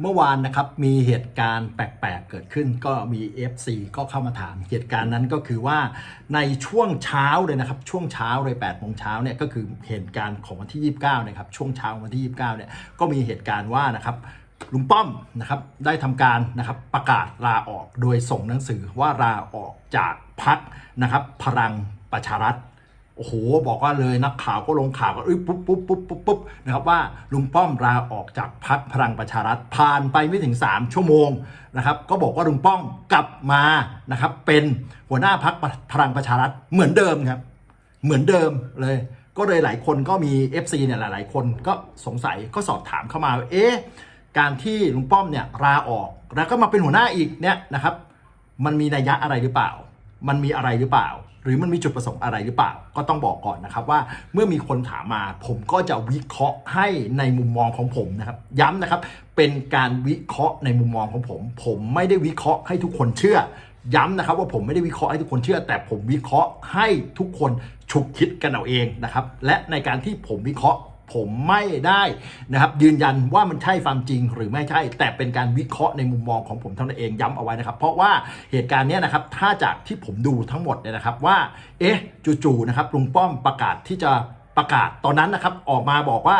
เมื่อวานนะครับมีเหตุการณ์แปลกๆเกิดขึ้นก็มี FC ก็เข้ามาถาม เหตุการณ์นั้นก็คือว่าในช่วงเช้าเลยนะครับ ช่วงเช้าเลย8โมงเช้าเนี่ยก็คือเหตุการณ์ของวันที่ 29นะครับช่วงเช้าวันที่ 29เนี่ยก็มีเหตุการณ์ว่านะครับลุงป้อมนะครับได้ทำการนะครับประกาศลาออกโดยส่งหนังสือว่าลาออกจากพักนะครับพลังประชารัฐ โอ้โหบอกว่าเลยนักข่าวก็ลงข่าวก็เอ้ยปุ๊บปุ๊บปุ๊บปุ๊บปุ๊บนะครับว่าลุงป้อมลาออกจากพักพลังประชารัฐผ่านไปไม่ถึง 3 ชั่วโมงนะครับก็บอกว่าลุงป้อมกลับมานะครับเป็นหัวหน้าพักพลังประชารัฐเหมือนเดิมครับ เหมือนเดิมเลย ก็เลยหลายคนก็มี FC เนี่ยหลาย ๆ คนก็สงสัยก็สอบถามเข้ามาว่าเอ๊ะการที่ลุงป้อมเนี่ยลาออกแล้วก็มาเป็นหัวหน้าอีกเนี่ยนะครับมันมีนัยยะอะไรหรือเปล่า มันมีอะไรหรือเปล่า หรือมันมีจุดประสงค์อะไรหรือเปล่า ก็ต้องบอกก่อนนะครับว่าเมื่อมีคนถามมาผมก็จะวิเคราะห์ให้ในมุมมองของผมนะครับ ย้ำนะครับ เป็นการวิเคราะห์ในมุมมองของผม ผมไม่ได้วิเคราะห์ให้ทุกคนเชื่อ ย้ำนะครับว่าผมไม่ได้วิเคราะห์ให้ทุกคนเชื่อ แต่ผมวิเคราะห์ให้ทุกคนฉุกคิดกันเอาเองนะครับ และในการที่ผมวิเคราะห์ ผมไม่ได้นะครับยืนยันว่ามันใช่ความจริงหรือไม่ใช่ แต่เป็นการวิเคราะห์ในมุมมองของผมเท่านั้นเองย้ำเอาไว้นะครับ เพราะว่าเหตุการณ์นี้นะครับถ้าจากที่ผมดูทั้งหมดเนี่ยนะครับว่าเอ๊ะจู่ๆนะครับลุงป้อมประกาศที่จะประกาศตอนนั้นนะครับออกมาบอกว่า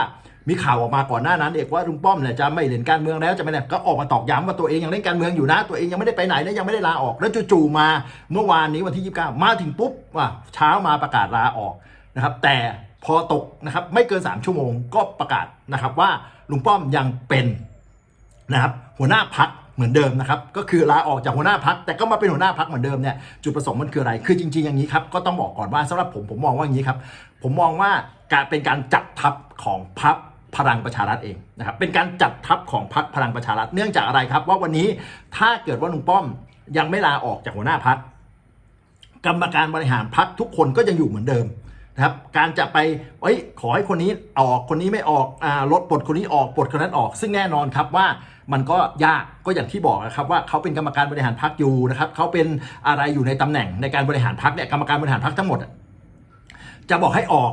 มีข่าวออกมาก่อนหน้านั้นเอกว่าลุงป้อมเนี่ยจะไม่เล่นการเมืองแล้วจะไม่เนี่ยก็ออกมาตอกย้ำว่าตัวเองยังเล่นการเมืองอยู่นะ ตัวเองยังไม่ได้ไปไหนนะยังไม่ได้ลาออก แล้วจู่ๆมาเมื่อวานนี้วันที่ 29 มาถึงปุ๊บว่าเช้ามาประกาศลาออกนะครับแต่ พอตกนะครับไม่เกิน 3 ชั่วโมงก็ประกาศนะครับว่าลุงป้อมยังเป็นนะครับหัวหน้าพักเหมือนเดิมนะครับก็คือลาออกจากหัวหน้าพักแต่ก็มาเป็นหัวหน้าพักเหมือนเดิมเนี่ยจุดประสงค์มันคืออะไร คือจริงๆอย่างนี้ครับก็ต้องบอกก่อนว่าสำหรับผมผมมองว่าอย่างนี้ครับผมมองว่าการเป็นการจัดทัพของพักพลังประชารัฐเองนะครับเป็นการจัดทัพของพักพลังประชารัฐเนื่องจากอะไรครับ ว่าวันนี้ถ้าเกิดว่าลุงป้อมยังไม่ลาออกจากหัวหน้าพักกรรมการบริหารพักทุกคนก็ยังอยู่เหมือนเดิม นะครับการจะไปเอ้ยขอให้คนนี้ออกคนนี้ไม่ออกอ่าลดปลดคนนี้ออกปลดคนนั้นออก ซึ่งแน่นอนครับว่ามันก็ยากก็อย่างที่บอกนะครับว่าเขาเป็นกรรมการบริหารพักอยู่นะครับเขาเป็นอะไรอยู่ในตำแหน่งในการบริหารพักเนี่ยกรรมการบริหารพักทั้งหมด จะบอกให้ออก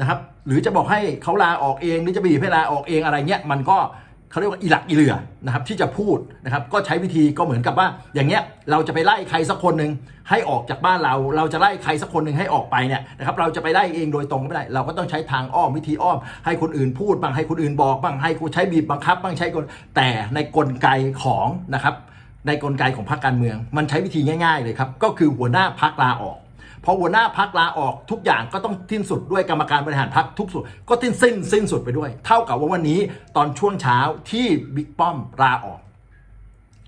นะครับ หรือจะบอกให้เขาลาออกเองหรือจะบีบให้ลาออกเองอะไรเงี้ยมันก็ เขาเรียกว่าอีหลักอีเหลือนะครับที่จะพูดนะครับก็ใช้วิธีก็เหมือนกับว่า อย่างเงี้ยเราจะไปไล่ใครสักคนหนึ่งให้ออกจากบ้านเรา เราจะไล่ใครสักคนหนึ่งให้ออกไปเนี่ยนะครับเราจะไปไล่เองโดยตรงก็ไม่ได้ เราก็ต้องใช้ทางอ้อมวิธีอ้อม ให้คนอื่นพูดบ้างให้คนอื่นบอกบ้างให้ใช้บีบบังคับบ้างใช้กลแต่ในกลไกของนะครับในกลไกของพรรคการเมือง มันใช้วิธีง่าย ๆ เลยครับก็คือหัวหน้าพักลาออก พอหัวหน้าพักลาออกทุกอย่างก็ต้องสิ้นสุดด้วยกรรมการบริหารพักทุกส่วนก็สิ้นสิ้นสิ้นสุดไปด้วย เท่ากับว่าวันนี้ตอนช่วงเช้าที่บิ๊กป้อมลาออก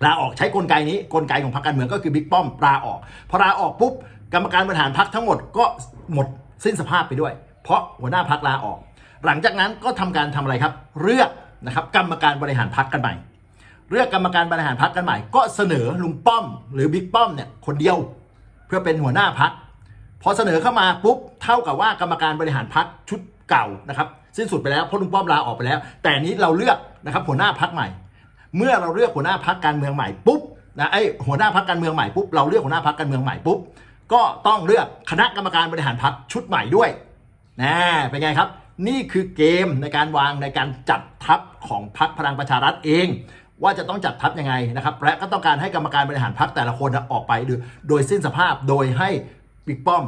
ลาออกใช้กลไกนี้กลไกของพรรคการเมืองก็คือบิ๊กป้อมลาออกพอลาออกปุ๊บกรรมการบริหารพักทั้งหมดก็หมดสิ้นสภาพไปด้วย เพราะหัวหน้าพักลาออก หลังจากนั้นก็ทำการทำอะไรครับ เลือกนะครับกรรมการบริหารพักกันใหม่เลือกกรรมการบริหารพักกันใหม่ ก็เสนอลุงป้อม หรือบิ๊กป้อมเนี่ยคนเดียว เพื่อเป็นหัวหน้าพัก พอเสนอเข้ามาปุ๊บเท่ากับว่ากรรมการบริหารพักชุดเก่านะครับสิ้นสุดไปแล้วเพราะลุงป้อมลาออกไปแล้ว แต่นี้เราเลือกนะครับหัวหน้าพักใหม่ เมื่อเราเลือกหัวหน้าพักการเมืองใหม่ปุ๊บนะไอหัวหน้าพักการเมืองใหม่ปุ๊บเราเลือกหัวหน้าพักการเมืองใหม่ปุ๊บก็ต้องเลือกคณะกรรมการบริหารพักชุดใหม่ด้วยนะเป็นไงครับ นี่คือเกมในการวางในการจัดทัพของพักพลังประชารัฐเองว่าจะต้องจัดทัพยังไงนะครับและก็ต้องการให้กรรมการบริหารพักแต่ละคนออกไปโดยโดยสิ้นสภาพโดยให้ บิ๊กป้อม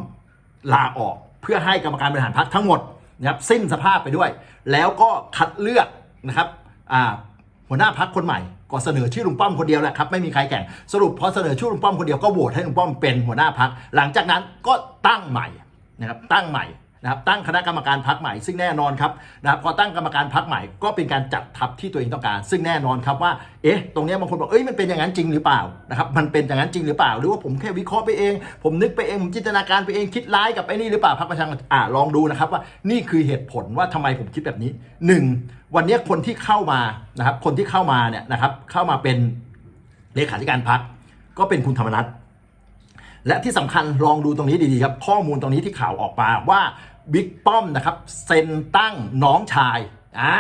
ลาออกเพื่อให้กรรมการบริหารพรรคทั้งหมดนะครับสิ้นสภาพไปด้วย แล้วก็คัดเลือกนะครับหัวหน้าพักคนใหม่ก็เสนอชื่อลุงป้อมคนเดียวแหละครับไม่มีใครแข่งสรุปพอเสนอชื่อลุงป้อมคนเดียวก็โหวตให้ลุงป้อมเป็นหัวหน้าพักหลังจากนั้นก็ตั้งใหม่นะครับตั้งใหม่ นะครับตั้งคณะกรรมการพักใหม่ ซึ่งแน่นอนครับนะครับพอตั้งกรรมการพักใหม่ก็เป็นการจัดทัพที่ตัวเองต้องการ ซึ่งแน่นอนครับว่าเอ๊ะตรงนี้บางคนบอกเอ้ยมันเป็นอย่างนั้นจริงหรือเปล่านะครับมันเป็นอย่างนั้นจริงหรือเปล่า หรือว่าผมแค่วิเคราะห์ไปเอง ผมนึกไปเองผมจินตนาการไปเองคิดร้ายกับไอ้นี่หรือเปล่าพรรคประชาชนอ่าลองดูนะครับว่านี่คือเหตุผลว่าทำไมผมคิดแบบนี้หนึ่งวันนี้คนที่เข้ามานะครับคนที่เข้ามาเนี่ยนะครับเข้ามาเป็นเลขาธิการพักก็เป็นคุณธรรมนัฐและที่สำคัญลองดูตรงนี้ดีๆครับ ข้อมูลตรงนี้ที่ข่าวออกมาว่า บิ๊กป้อมนะครับเซ็นตั้งน้องชายอ่า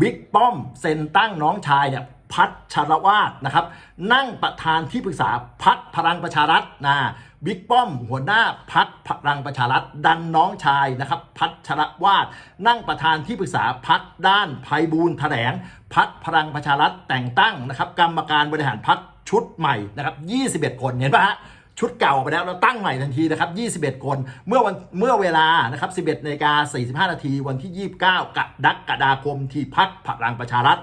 บิ๊กป้อมเซ็นตั้งน้องชายเนี่ยพัชรวาดนะครับ นั่งประธานที่ปรึกษาพักพลังประชารัฐนะบิ๊กป้อม หัวหน้าพักพลังประชารัฐ ดันน้องชายนะครับ พัชรวาดนั่งประธานที่ปรึกษาพักด้านภัยบูลแถลงพักพลังประชารัฐแต่งตั้งนะครับ กรรมการบริหารพักชุดใหม่นะครับ 21 คนเห็นปะฮะ ชุดเก่าไปแล้วเราตั้งใหม่ทันทีนะครับ 21 คน เมื่อวันเมื่อเวลานะครับ 11นาฬิกา45 นาทีวันที่ 29กดักกฎาคมที่พักพลังประชารัฐ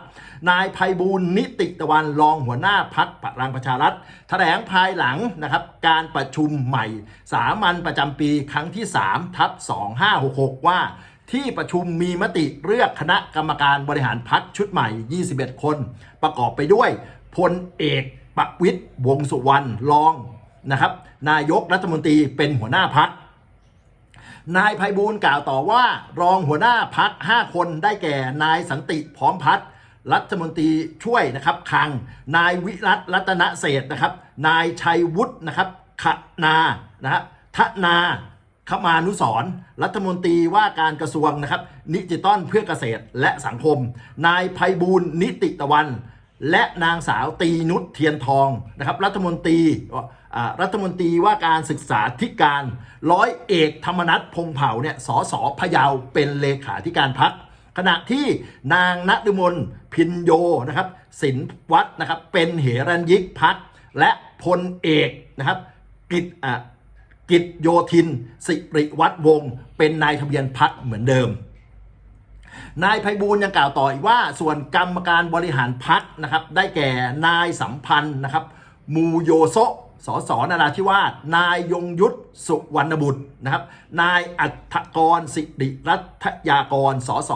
นายภัยบูลนิติตะวันรองหัวหน้าพักพลังประชารัฐ แถลงภายหลังนะครับการประชุมใหม่ สามัญประจำปีครั้งที่ 3 ทับ 2566 ว่าที่ประชุมมีมติเลือกคณะกรรมการบริหารพักชุดใหม่ 21 คน ประกอบไปด้วยพลเอกประวิตยวงสุวรรณรอง นะครับ นายกรัฐมนตรีเป็นหัวหน้าพักนายภัยบูลย์กล่าวต่อว่า รองหัวหน้าพัก5คนได้แก่นายสันติพร้อมพัฒน์รัฐมนตรีช่วยนะครับคัง นายวิรัตรัตนเศษนะครับ นายชัยวุฒินะครับขนานะฮะทนาขมานุสรรัฐมนตรีว่าการกระทรวงนะครับ นิจิตอลเพื่อเกษตรและสังคม นายภัยบูลนิติตะวัน และนางสาวตีนุชเทียนทองนะครับ รัฐมนตรีอ่า รัฐมนตรีว่าการศึกษาธิการร้อยเอกธรรมนัฐพงเผ่าเนี่ยสสพะเยาเป็นเลขาธิการพักขณะที่นางณฤมลพินโยนะครับสินวัฒนะครับเป็นเหรัญยิกพักและพลเอกนะครับกิจอ่ากิจโยธิน สิริวัฒวงศ์เป็นนายทะเบียนพักเหมือนเดิม นายไพบูลย์ยังกล่าวต่ออีกว่า ส่วนกรรมการบริหารพักนะครับได้แก่นายสัมพันธ์นะครับมูโยโซ สสนาราธิวาสนายยงยุทธสุวรรณบุตรนะครับ นายอัฐกรสิริรัตยากรสส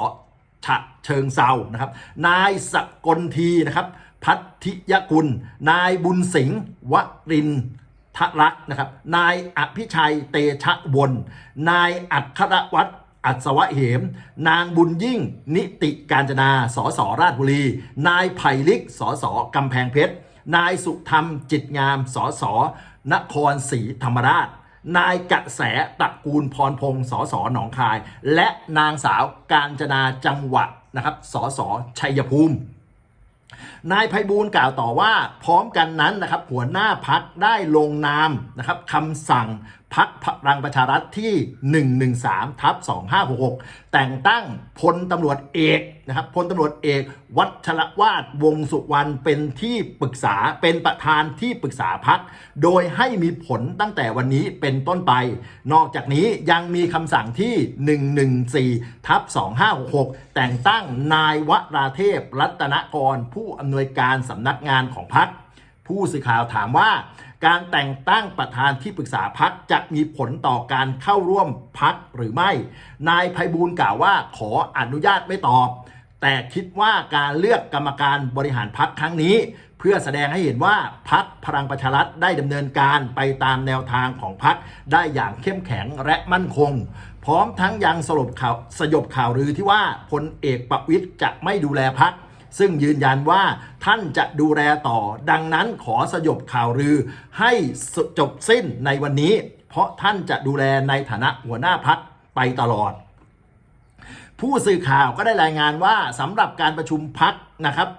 ฉะเชิงเซานะครับ นายสกลทีนะครับ พัทธิยกุล นายบุญสิงห์วรินทรักนะครับ นายอภิชัยเตชะวน นายอัครวัตรอัศวะเหม นางบุญยิ่ง นิติการจนา สสราชบุรี นายไผ่ลิก สสกำแพงเพชร นายสุธรรมจิตงามสอสอนครศรีธรรมราช นายกระแสตระกูลพรพงศ์สอสอหนองคาย และนางสาวการจนาจังหวัดนะครับสอสอชัยภูมิ นายไพบูลย์กล่าวต่อว่า พร้อมกันนั้นนะครับหัวหน้าพักได้ลงนามนะครับคำสั่งพักพลังประชารัฐที่ 113ทับ2566 แต่งตั้งพลตำรวจเอกนะครับพลตำรวจเอก วัชรวาดวงสุวรรณเป็นที่ปรึกษาเป็นประธานที่ปรึกษาพัก โดยให้มีผลตั้งแต่วันนี้เป็นต้นไป นอกจากนี้ยังมีคำสั่งที่ 114ทับ2566 แต่งตั้งนายวราเทพรัตนกรผู้อำนวยการสำนักงานของพัก ผู้สื่อข่าวถามว่า การแต่งตั้งประธานที่ปรึกษาพักจะมีผลต่อการเข้าร่วมพักหรือไม่ นายไพบูลกล่าวว่าขออนุญาตไม่ตอบ แต่คิดว่าการเลือกกรรมการบริหารพักครั้งนี้ เพื่อแสดงให้เห็นว่าพักพลังประชารัฐได้ดำเนินการไปตามแนวทางของพักได้อย่างเข้มแข็งและมั่นคงพร้อมทั้งยังสรุปข่าวสยบข่าวลือที่ว่าพลเอกประวิตยจะไม่ดูแลพัก ซึ่งยืนยันว่าท่านจะดูแลต่อ ดังนั้นขอสยบข่าวลือให้จบสิ้นในวันนี้ เพราะท่านจะดูแลในฐานะหัวหน้าพักไปตลอด ผู้สื่อข่าวก็ได้รายงานว่าสำหรับการประชุมพักนะครับ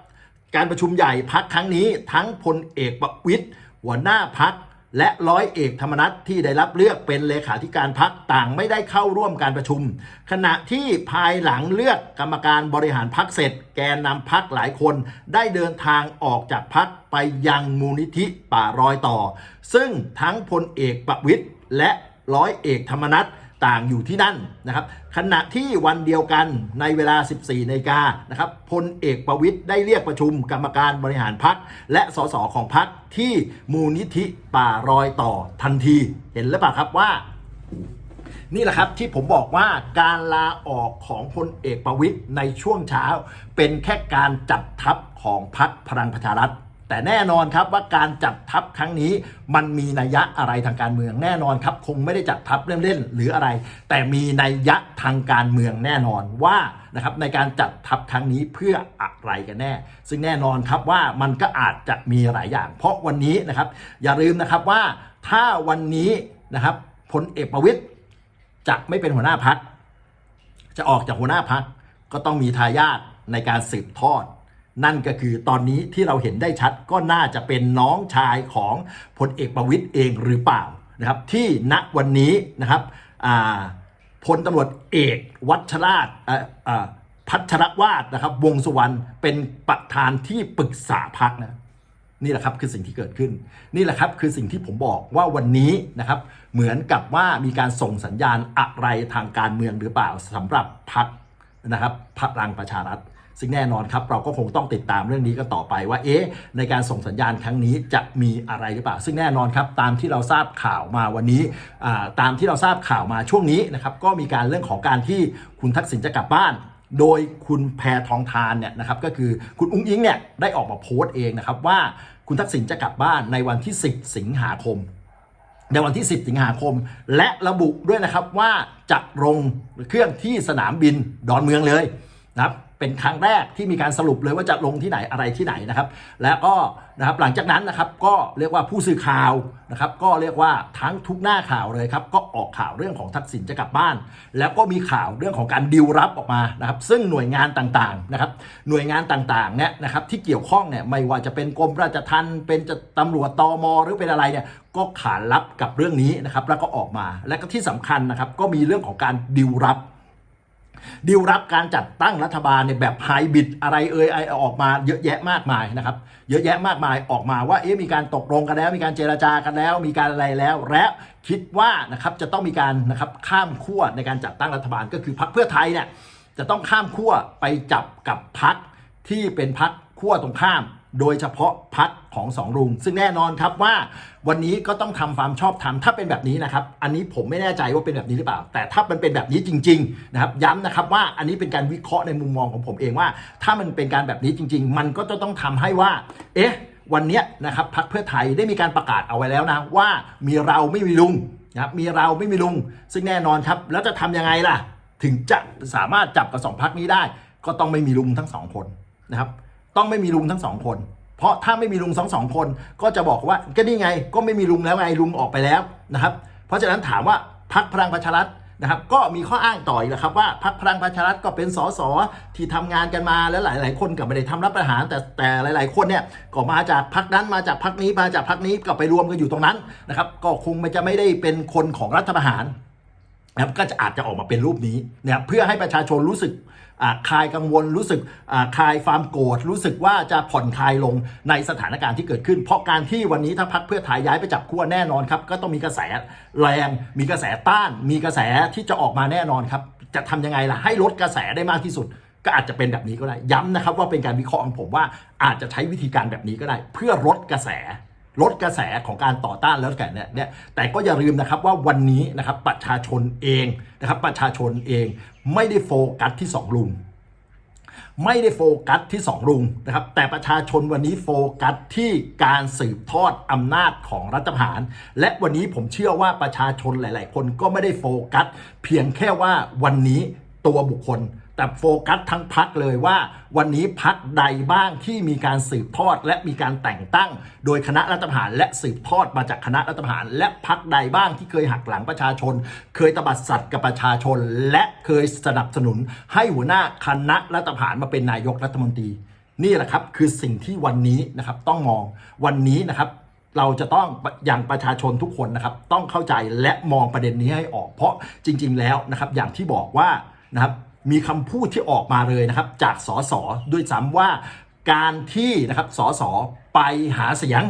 การประชุมใหญ่พักครั้งนี้ทั้งพลเอกประวิตยหัวหน้าพัก และร้อยเอกธรรมนัฐที่ได้รับเลือกเป็นเลขาธิการพักต่างไม่ได้เข้าร่วมการประชุม ขณะที่ภายหลังเลือกกรรมการบริหารพักเสร็จ แกนนำพักหลายคนได้เดินทางออกจากพักไปยังมูลนิธิป่ารอยต่อ ซึ่งทั้งพลเอกประวิตย์และร้อยเอกธรรมนัฐ ต่างอยู่ที่นั่นนะครับขณะที่วันเดียวกันในเวลา 14นาฬิกานะครับพลเอกประวิตยได้เรียกประชุมกรรมการบริหารพักและสสของพักที่มูลนิธิป่ารอยต่อทันทีเห็นหรือเปล่าครับว่านี่แหละครับที่ผมบอกว่าการลาออกของพลเอกประวิตยในช่วงเช้า เป็นแค่การจัดทัพของพักพลังประชารัฐ แต่แน่นอนครับว่าการจัดทัพครั้งนี้มันมีนัยยะอะไรทางการเมืองแน่นอนครับคงไม่ได้จัดทัพเล่นๆหรืออะไร แต่มีนัยยะทางการเมืองแน่นอนว่านะครับในการจัดทัพครั้งนี้เพื่ออะไรกันแน่ ซึ่งแน่นอนครับว่ามันก็อาจจะมีหลายอย่าง เพราะวันนี้นะครับ อย่าลืมนะครับว่าถ้าวันนี้นะครับพลเอกประวิตยจะไม่เป็นหัวหน้าพักจะออกจากหัวหน้าพักก็ต้องมีทายาทในการสืบทอด นั่นก็คือตอนนี้ที่เราเห็นได้ชัดก็น่าจะเป็นน้องชายของพลเอกประวิตยเองหรือเปล่านะครับ ที่ณวันนี้นะครับพลตำรวจเอกวัชราชพัชรวาดนะครับ วงสุวรรณเป็นประธานที่ปรึกษาพักนะนี่แหละครับคือสิ่งที่เกิดขึ้น นี่แหละครับคือสิ่งที่ผมบอกว่าวันนี้นะครับ เหมือนกับว่ามีการส่งสัญญาณอะไรทางการเมืองหรือเปล่าสำหรับพรรค นะครับพลังประชารัฐ ซึ่งแน่นอนครับ เราก็คงต้องติดตามเรื่องนี้กันต่อไปว่าเอ๊ะในการส่งสัญญาณครั้งนี้จะมีอะไรหรือเปล่า ซึ่งแน่นอนครับตามที่เราทราบข่าวมาวันนี้ตามที่เราทราบข่าวมาช่วงนี้นะครับก็มีการเรื่องของการที่คุณทักษิณจะกลับบ้านโดยคุณแพทองทานเนี่ยนะครับก็คือคุณอุ้งอิงเนี่ยได้ออกมาโพสต์เองนะครับว่าคุณทักษิณจะกลับบ้านในวันที่ 10 สิงหาคม ในวันที่ 10 สิงหาคม และระบุด้วยนะครับว่าจะลงเครื่องที่สนามบินดอนเมืองเลยนะครับ เป็นครั้งแรกที่มีการสรุปเลยว่าจะลงที่ไหนอะไรที่ไหนนะครับ และก็นะครับหลังจากนั้นนะครับก็เรียกว่าผู้สื่อข่าวนะครับก็เรียกว่าทั้งทุกหน้าข่าวเลยครับก็ออกข่าวเรื่องของทักษิณจะกลับบ้าน แล้วก็มีข่าวเรื่องของการดิวรับออกมานะครับซึ่งหน่วยงานต่างๆนะครับหน่วยงานต่างๆเนี่ยนะครับที่เกี่ยวข้องเนี่ยไม่ว่าจะเป็นกรมราชทัณฑ์เป็นจะตำรวจตอมหรือเป็นอะไรเนี่ยก็ขานรับกับเรื่องนี้นะครับแล้วก็ออกมาและก็ที่สำคัญนะครับก็มีเรื่องของการดิวรับ ดิวรับการจัดตั้งรัฐบาลเนี่ยแบบไฮบริดอะไรเอ่ยไอออกมาเยอะแยะมากมายนะครับเยอะแยะมากมายออกมาว่าเอ๊ะมีการตกลงกันแล้ว มีการเจรจากันแล้ว มีการอะไรแล้ว และคิดว่านะครับจะต้องมีการนะครับข้ามขั้วในการจัดตั้งรัฐบาลก็คือพรรคเพื่อไทยเนี่ยจะต้องข้ามขั้วไปจับกับพรรคที่เป็นพรรคขั้วตรงข้าม โดยเฉพาะพักของสองลุง ซึ่งแน่นอนครับว่าวันนี้ก็ต้องทำความชอบธรรมถ้าเป็นแบบนี้นะครับ อันนี้ผมไม่แน่ใจว่าเป็นแบบนี้หรือเปล่า แต่ถ้ามันเป็นแบบนี้จริงๆนะครับย้ำนะครับว่าอันนี้เป็นการวิเคราะห์ในมุมมองของผมเองว่า ถ้ามันเป็นการแบบนี้จริง ๆ มันก็จะต้องทำให้ว่า เอ๊ะ วันนี้นะครับพักเพื่อไทยได้มีการประกาศเอาไว้แล้วนะว่ามีเราไม่มีลุงนะครับมีเราไม่มีลุง ซึ่งแน่นอนครับ แล้วจะทำยังไงล่ะ ถึงจะสามารถจับกับสองพักนี้ได้ ก็ต้องไม่มีลุงทั้งสองคนนะครับ ต้องไม่มีลุงทั้งสองคน เพราะถ้าไม่มีลุงสองสองคน ก็จะบอกว่าก็นี่ไงก็ไม่มีลุงแล้วไงลุงออกไปแล้วนะครับ เพราะฉะนั้นถามว่าพักพลังประชารัฐนะครับก็มีข้ออ้างต่ออีกแล้วครับว่าพักพลังประชารัฐก็เป็นสสที่ทำงานกันมาแล้วหลาย ๆ คนก็ไม่ได้ทำรับประหาร แต่แต่หลาย ๆ คนเนี่ยก็มาจากพักนั้นมาจากพักนี้มาจากพักนี้ก็ไปรวมกันอยู่ตรงนั้นนะครับก็คงมันจะไม่ได้เป็นคนของรัฐประหารนะครับก็จะอาจจะออกมาเป็นรูปนี้นะครับเพื่อให้ประชาชนรู้สึก คลายกังวลรู้สึกคลายความโกรธรู้สึกว่าจะผ่อนคลายลงในสถานการณ์ที่เกิดขึ้น เพราะการที่วันนี้ถ้าพักเพื่อไทยย้ายไปจับขั้วแน่นอนครับก็ต้องมีกระแสแรง มีกระแสต้าน มีกระแสที่จะออกมาแน่นอนครับจะทำยังไงล่ะให้ลดกระแสได้มากที่สุด ก็อาจจะเป็นแบบนี้ก็ได้ย้ำนะครับว่าเป็นการวิเคราะห์ของผมว่าอาจจะใช้วิธีการแบบนี้ก็ได้ เพื่อลดกระแส ลดกระแสของการต่อต้านแล้วกันเนี่ยเนี่ยแต่ก็อย่าลืมนะครับว่าวันนี้นะครับประชาชนเองนะครับประชาชนเองไม่ได้โฟกัสที่สองลุง ไม่ได้โฟกัสที่สองลุงนะครับแต่ประชาชนวันนี้โฟกัสที่การสืบทอดอำนาจของรัฐประหาร และวันนี้ผมเชื่อว่าประชาชนหลาย ๆ คนก็ไม่ได้โฟกัส เพียงแค่ว่าวันนี้ตัวบุคคล แต่โฟกัสทั้งพักเลยว่า วันนี้พักใดบ้างที่มีการสืบทอด และมีการแต่งตั้ง โดยคณะรัฐประหาร และสืบทอดมาจากคณะรัฐประหาร และพักใดบ้างที่เคยหักหลังประชาชน เคยตบัดสัตว์กับประชาชน และเคยสนับสนุน ให้หัวหน้าคณะรัฐประหารมาเป็นนายกรัฐมนตรี นี่แหละครับคือสิ่งที่วันนี้นะครับต้องมองวันนี้นะครับเราจะต้องอย่างประชาชนทุกคนนะครับ ต้องเข้าใจและมองประเด็นนี้ให้ออก เพราะจริง ๆ แล้วนะครับ อย่างที่บอกว่านะครับ มีคำพูดที่ออกมาเลยนะครับ จากสสด้วยซ้ำว่าการที่นะครับสสไปหาเสียง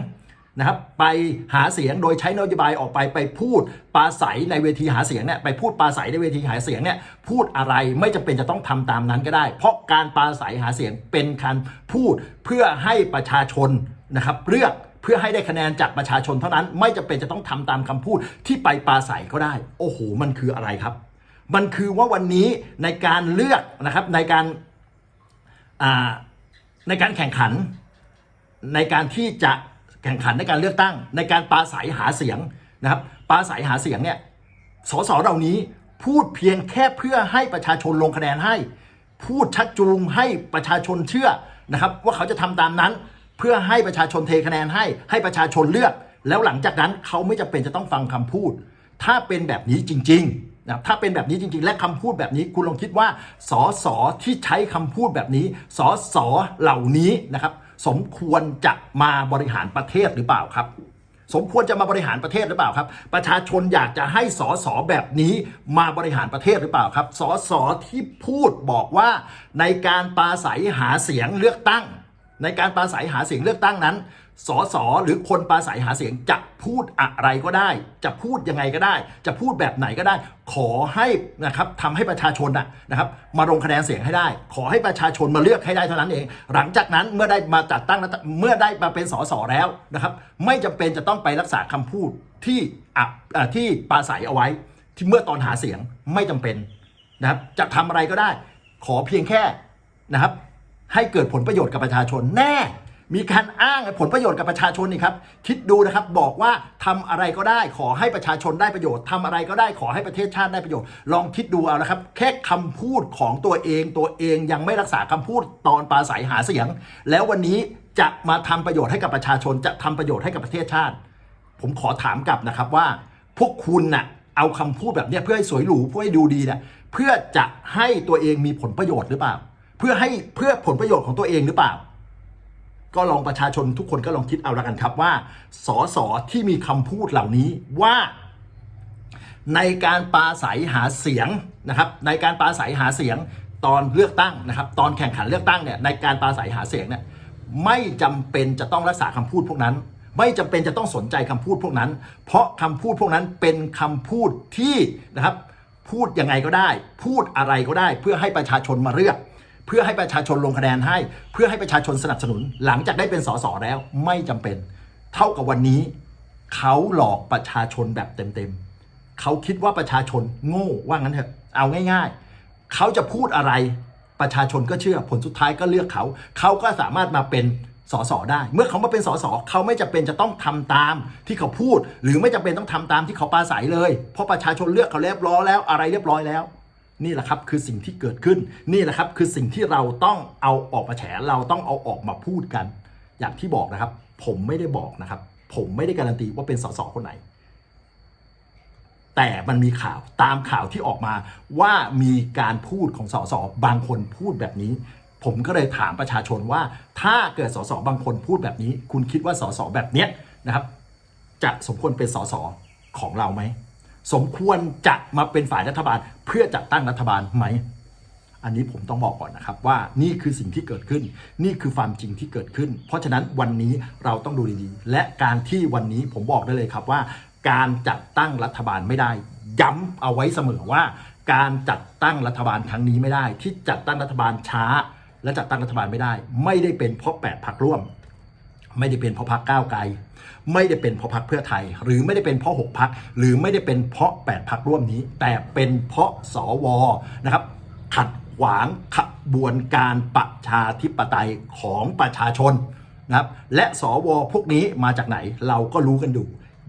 นะครับไปหาเสียงโดยใช้นโยบายออกไปไปพูดปราศัยในเวทีหาเสียงเนี่ยไปพูดปราศัยในเวทีหาเสียงเนี่ยพูดอะไรไม่จำเป็นจะต้องทำตามนั้นก็ได้ เพราะการปราศัยหาเสียงเป็นการพูดเพื่อให้ประชาชนนะครับเลือกเพื่อให้ได้คะแนนจากประชาชนเท่านั้น ไม่จำเป็นจะต้องทำตามคำพูดที่ไปปราศัยก็ได้ โอ้โหมันคืออะไรครับ มันคือว่าวันนี้ในการเลือกนะครับในการในการแข่งขัน ในการที่จะแข่งขันในการเลือกตั้ง ในการปราศัยหาเสียงนะครับปราศัยหาเสียงเนี่ยสสเหล่านี้พูดเพียงแค่เพื่อให้ประชาชนลงคะแนนให้ พูดชักจูงให้ประชาชนเชื่อนะครับ ว่าเขาจะทำตามนั้น เพื่อให้ประชาชนเทคะแนนให้ ให้ประชาชนเลือก แล้วหลังจากนั้นเขาไม่จำเป็นจะต้องฟังคำพูด ถ้าเป็นแบบนี้จริง นะถ้าเป็นแบบนี้จริงๆ และคำพูดแบบนี้คุณลองคิดว่าสอสอที่ใช้คำพูดแบบนี้สอสอเหล่านี้นะครับ สมควรจะมาบริหารประเทศหรือเปล่าครับ สมควรจะมาบริหารประเทศหรือเปล่าครับ ประชาชนอยากจะให้สอสอแบบนี้มาบริหารประเทศหรือเปล่าครับสอสอที่พูดบอกว่าในการปราศัยหาเสียงเลือกตั้ง ในการปราศัยหาเสียงเลือกตั้งนั้น สสหรือคนปราศัยหาเสียงจะพูดอะไรก็ได้ จะพูดยังไงก็ได้ จะพูดแบบไหนก็ได้ ขอให้นะครับทำให้ประชาชนนะนะครับ มาลงคะแนนเสียงให้ได้ ขอให้ประชาชนมาเลือกให้ได้เท่านั้นเอง หลังจากนั้นเมื่อได้มาจัดตั้งเมื่อได้มาเป็นสสแล้วนะครับ ไม่จำเป็นจะต้องไปรักษาคำพูดที่อที่ปราศัยเอาไว้ ที่เมื่อตอนหาเสียงไม่จำเป็นนะครับจะทำอะไรก็ได้ ขอเพียงแค่นะครับ ให้เกิดผลประโยชน์กับประชาชนแน่ มีการอ้างผลประโยชน์กับประชาชนนี่ครับคิดดูนะครับบอกว่าทำอะไรก็ได้ขอให้ประชาชนได้ประโยชน์ทำอะไรก็ได้ขอให้ประเทศชาติได้ประโยชน์ ลองคิดดูเอานะครับ แค่คำพูดของตัวเองตัวเองยังไม่รักษาคำพูดตอนปราศัยหาเสียง แล้ววันนี้จะมาทำประโยชน์ให้กับประชาชนจะทำประโยชน์ให้กับประเทศชาติ ผมขอถามกลับนะครับว่า พวกคุณน่ะเอาคำพูดแบบนี้เพื่อให้สวยหรูเพื่อให้ดูดีนี่ยเพื่อจะให้ตัวเองมีผลประโยชน์หรือเปล่า เพื่อให้เพื่อผลประโยชน์ของตัวเองหรือเปล่า ก็ลองประชาชนทุกคนก็ลองคิดเอาละกันครับว่าสอสอที่มีคำพูดเหล่านี้ว่า ในการปราศัยหาเสียงนะครับ ในการปราศัยหาเสียงตอนเลือกตั้งนะครับ ตอนแข่งขันเลือกตั้งเนี่ยในการปราศัยหาเสียงเนี่ยไม่จำเป็นจะต้องรักษาคำพูดพวกนั้น ไม่จำเป็นจะต้องสนใจคำพูดพวกนั้น เพราะคำพูดพวกนั้นเป็นคำพูดที่นะครับ พูดยังไงก็ได้ พูดอะไรก็ได้ เพื่อให้ประชาชนมาเลือก เพื่อให้ประชาชนลงคะแนนให้ เพื่อให้ประชาชนสนับสนุน หลังจากได้เป็นสสแล้วไม่จำเป็น เท่ากับวันนี้ เขาหลอกประชาชนแบบเต็มๆเขาคิดว่าประชาชนโง่ว่างั้นเถอะเอาง่าย ๆ เขาจะพูดอะไรประชาชนก็เชื่อผลสุดท้ายก็เลือกเขา เขาก็สามารถมาเป็นสสได้ เมื่อเขามาเป็นสสเขาไม่จำเป็นจะต้องทำตามที่เขาพูด หรือไม่จำเป็นต้องทำตามที่เขาปราศัยเลย เพราะประชาชนเลือกเขาเรียบร้อยแล้วอะไรเรียบร้อยแล้ว นี่แหละครับคือสิ่งที่เกิดขึ้น นี่แหละครับคือสิ่งที่เราต้องเอาออกมาแฉเราต้องเอาออกมาพูดกัน อย่างที่บอกนะครับ ผมไม่ได้บอกนะครับ ผมไม่ได้การันตีว่าเป็นสสคนไหน แต่มันมีข่าวตามข่าวที่ออกมาว่ามีการพูดของสสบางคนพูดแบบนี้ ผมก็เลยถามประชาชนว่า ถ้าเกิดสสบางคนพูดแบบนี้ คุณคิดว่าสสแบบเนี้ยนะครับ จะสมควรเป็นสสของเราไหม สมควรจะมาเป็นฝ่ายรัฐบาล เพื่อจัดตั้งรัฐบาลไหม อันนี้ผมต้องบอกก่อนนะครับว่านี่คือสิ่งที่เกิดขึ้น นี่คือความจริงที่เกิดขึ้น เพราะฉะนั้นวันนี้เราต้องดูดีๆ และการที่วันนี้ผมบอกได้เลยครับว่า การจัดตั้งรัฐบาลไม่ได้ ย้ำเอาไว้เสมอว่า การจัดตั้งรัฐบาลครั้งนี้ไม่ได้ ที่จัดตั้งรัฐบาลช้า และจัดตั้งรัฐบาลไม่ได้ ไม่ได้เป็นเพราะแปดพรรคร่วม ไม่ได้เป็นเพราะพักก้าวไกล ไม่ได้เป็นเพราะพักเพื่อไทย หรือไม่ได้เป็นเพราะหกพักหรือไม่ได้เป็นเพราะแปดพักร่วมนี้ แต่เป็นเพราะสวนะครับ ขัดขวางขบวนการประชาธิปไตยของประชาชนนะครับ และสวพวกนี้มาจากไหนเราก็รู้กันดู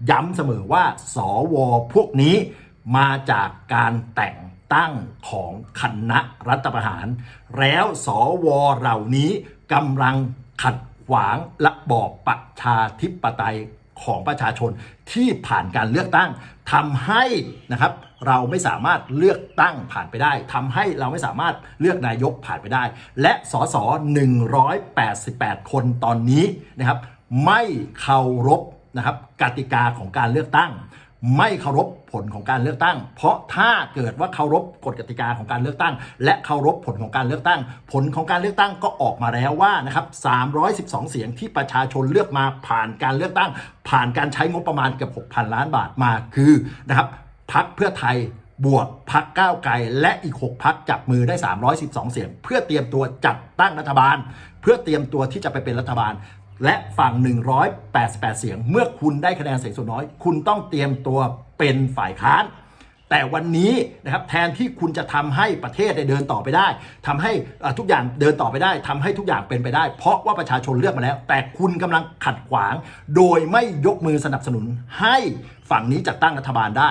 ย้ำเสมอว่า สวพวกนี้มาจากการแต่งตั้งของคณะรัฐประหาร แล้วสวเหล่านี้กำลังขัด ขวางระบอบประชาธิปไตยของประชาชนที่ผ่านการเลือกตั้งทำให้นะครับเราไม่สามารถเลือกตั้งผ่านไปได้ทำให้เราไม่สามารถเลือกนายกผ่านไปได้ และสส188 คนตอนนี้นะครับไม่เคารพนะครับกติกาของการเลือกตั้ง ไม่เคารพผลของการเลือกตั้ง เพราะถ้าเกิดว่าเคารพกฎกติกาของการเลือกตั้ง และเคารพผลของการเลือกตั้ง ผลของการเลือกตั้งก็ออกมาแล้วว่านะครับ312 เสียงที่ประชาชนเลือกมาผ่านการเลือกตั้ง ผ่านการใช้งบประมาณเกือบ6,000 ล้านบาทมาคือนะครับพักเพื่อไทยบวกพักก้าวไกลและอีก 6 พักจับมือได้ 312 เสียง เพื่อเตรียมตัวจัดตั้งรัฐบาล เพื่อเตรียมตัวที่จะไปเป็นรัฐบาล และฝั่ง 188 เสียง เมื่อคุณได้คะแนนเสียงส่วนน้อย คุณต้องเตรียมตัวเป็นฝ่ายค้าน แต่วันนี้นะครับแทนที่คุณจะทำให้ประเทศได้เดินต่อไปได้ทำให้ทุกอย่างเดินต่อไปได้ทำให้ทุกอย่างเป็นไปได้ เพราะว่าประชาชนเลือกมาแล้ว แต่คุณกำลังขัดขวาง โดยไม่ยกมือสนับสนุนให้ฝั่งนี้จัดตั้งรัฐบาลได้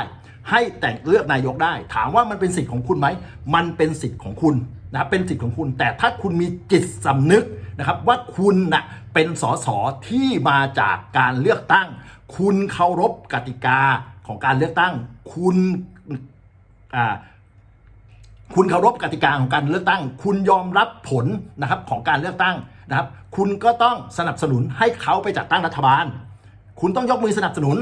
ให้แต่งเลือกนายกได้ ถามว่ามันเป็นสิทธิ์ของคุณไหมมันเป็นสิทธิ์ของคุณ นะเป็นสิทธิ์ของคุณ แต่ถ้าคุณมีจิตสำนึกนะครับว่าคุณนะ่ะเป็นสสที่มาจากการเลือกตั้ง คุณเคารพกติกาของการเลือกตั้ง คุณอ่าคุณเคารพกติกาของการเลือกตั้ง คุณยอมรับผลนะครับของการเลือกตั้งนะครับ คุณก็ต้องสนับสนุนให้เขาไปจัดตั้งรัฐบาล คุณต้องยกมือสนับสนุน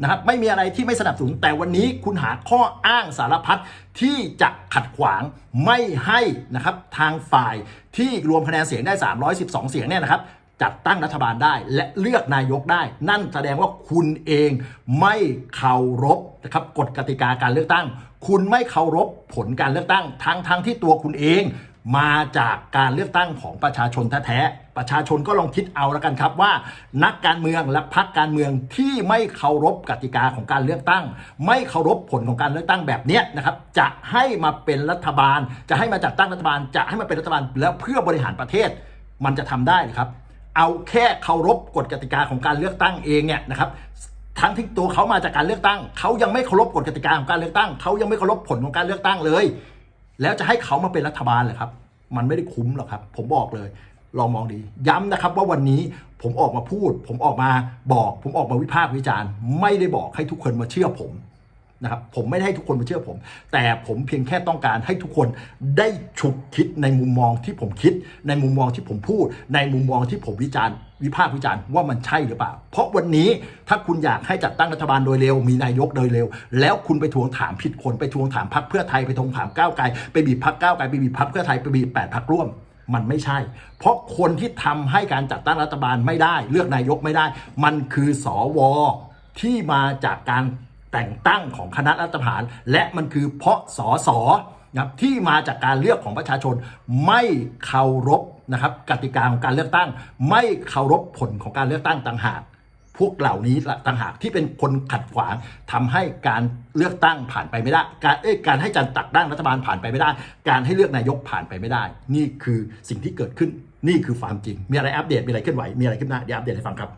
นะครับไม่มีอะไรที่ไม่สนับสนุนแต่วันนี้คุณหาข้ออ้างสารพัดที่จะขัดขวางไม่ให้นะครับทางฝ่ายที่รวมคะแนนเสียงได้ 312 เสียงเนี่ยนะครับจัดตั้งรัฐบาลได้และเลือกนายกได้ นั่นแสดงว่าคุณเองไม่เคารพนะครับกฎกติกาการเลือกตั้ง คุณไม่เคารพผลการเลือกตั้งทั้งทั้งที่ตัวคุณเอง มาจากการเลือกตั้งของประชาชนแท้ๆ ประชาชนก็ลองคิดเอาแล้วกันครับว่า นักการเมืองและพรรคการเมืองที่ไม่เคารพกติกาของการเลือกตั้ง ไม่เคารพผลของการเลือกตั้งแบบนี้นะครับ จะให้มาเป็นรัฐบาล จะให้มาจัดตั้งรัฐบาล จะให้มาเป็นรัฐบาลแล้วเพื่อบริหารประเทศ มันจะทำได้หรือครับ เอาแค่เคารพกฎกติกาของการเลือกตั้งเองเนี่ยนะครับทั้งที่ตัวเขามาจากการเลือกตั้ง เขายังไม่เคารพกฎกติกาของการเลือกตั้ง เขายังไม่เคารพผลของการเลือกตั้งเลย แล้วจะให้เขามาเป็นรัฐบาลเหรอครับ มันไม่ได้คุ้มหรอกครับ ผมบอกเลย ลองมองดี ย้ำนะครับว่าวันนี้ผมออกมาพูด ผมออกมาบอก ผมออกมาวิพากษ์วิจารณ์ ไม่ได้บอกให้ทุกคนมาเชื่อผม นะครับผมไม่ได้ให้ทุกคนมาเชื่อผม แต่ผมเพียงแค่ต้องการให้ทุกคนได้ฉุกคิดในมุมมองที่ผมคิด ในมุมมองที่ผมพูด ในมุมมองที่ผมวิจารณ์วิพากษ์วิจารณ์ว่ามันใช่หรือเปล่า เพราะวันนี้ถ้าคุณอยากให้จัดตั้งรัฐบาลโดยเร็ว มีนายกโดยเร็ว แล้วคุณไปทวงถามผิดคน ไปทวงถามพรรคเพื่อไทยไปทวงถามก้าวไกลไปบีบพรรคก้าวไกลไปบีบพรรคเพื่อไทยไปบีบแปดพรรคร่วมมันไม่ใช่ เพราะคนที่ทำให้การจัดตั้งรัฐบาลไม่ได้ เลือกนายกไม่ได้ มันคือสวที่มาจากการ แต่งตั้งของคณะรัฐประหาร และมันคือเพราะสอสอนะครับที่มาจากการเลือกของประชาชนไม่เคารพนะครับกติกาของการเลือกตั้ง ไม่เคารพผลของการเลือกตั้งต่างหากพวกเหล่านี้ต่างหากที่เป็นคนขัดขวางทำให้การเลือกตั้งผ่านไปไม่ได้ การเอ้การให้จัดตักตั้งรัฐบาลผ่านไปไม่ได้ การให้เลือกนายกผ่านไปไม่ได้ นี่คือสิ่งที่เกิดขึ้น นี่คือความจริง มีอะไรอัปเดต มีอะไรเคลื่อนไหว มีอะไรขึ้นหน้าเดี๋ยวอัปเดตให้ฟังครับ